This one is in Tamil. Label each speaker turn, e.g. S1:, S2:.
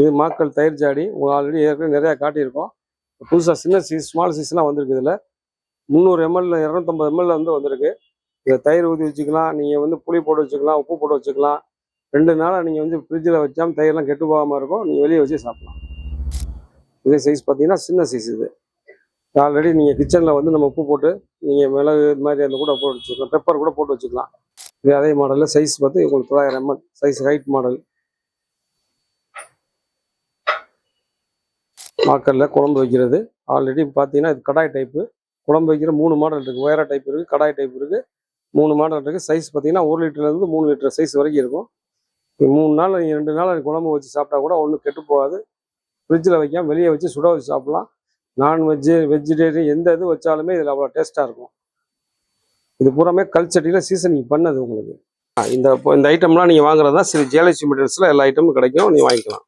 S1: இது மாக்கள் தயிர் ஜாடி. ஆல்ரெடி ஏற்கனவே நிறையா காட்டியிருக்கோம். புதுசாக சின்ன சீஸ் ஸ்மால் சீஸ்லாம் வந்திருக்கு இதில். முந்நூறு எம்எல்ல இரநூத்தம்பது எம்எல்ல வந்து வந்திருக்கு. இதை தயிர் ஊற்றி வச்சுக்கலாம். நீங்கள் வந்து புளி போட்டு வச்சுக்கலாம் உப்பு போட்டு வச்சுக்கலாம். ரெண்டு நாளாக நீங்கள் வந்து ஃப்ரிட்ஜில் வச்சாம தயிரெலாம் கெட்டு போகாமல் இருக்கும். நீங்கள் வெளியே வச்சு சாப்பிடலாம். இதே சைஸ் பார்த்தீங்கன்னா சின்ன சைஸ் இது. ஆல்ரெடி நீங்கள் கிச்சனில் வந்து நம்ம உப்பு போட்டு நீங்கள் மிளகு இது மாதிரி அந்த கூட போட்டு வச்சுக்கலாம். பெப்பர் கூட போட்டு வச்சுக்கலாம். இது அதே மாடலில் சைஸ் பார்த்து உங்களுக்கு தொள்ளாயிரம் எம்எல் சைஸ் ஹைட் மாடல் மாக்கல்ல குழம்பு வைக்கிறது. ஆல்ரெடி பார்த்தீங்கன்னா இது கடாய் டைப்பு குழம்பு வைக்கிற மூணு மாடல் இருக்குது உயர டைப் இருக்குது கடாய் டைப் இருக்குது மூணு மாடல் இருக்குது சைஸ் பார்த்தீங்கன்னா ஒரு லிட்டர்லேருந்து மூணு லிட்டர் சைஸ் வரைக்கும் இருக்கும். மூணு நாள் ரெண்டு நாள் குழம்பு வச்சு சாப்பிட்டா கூட ஒன்றும் கெட்டு போகாது. ஃப்ரிட்ஜில் வைக்காம வெளியே வச்சு சுட வச்சு சாப்பிட்லாம். நான்வெஜ்ஜு வெஜிடேரியன் எந்த இது வச்சாலுமே இதில் அவ்வளோ டேஸ்ட்டாக இருக்கும். இது பூராமே கல் சட்டியில் சீசனிங் பண்ணது உங்களுக்கு. இந்த இந்த ஐட்டம்லாம் நீங்கள் வாங்குறது தான் ஸ்ரீ ஜெயலட்சுமி மெட்டீரியல்ஸில் எல்லா ஐட்டமும் கிடைக்கும். நீங்கள் வாங்கிக்கலாம்.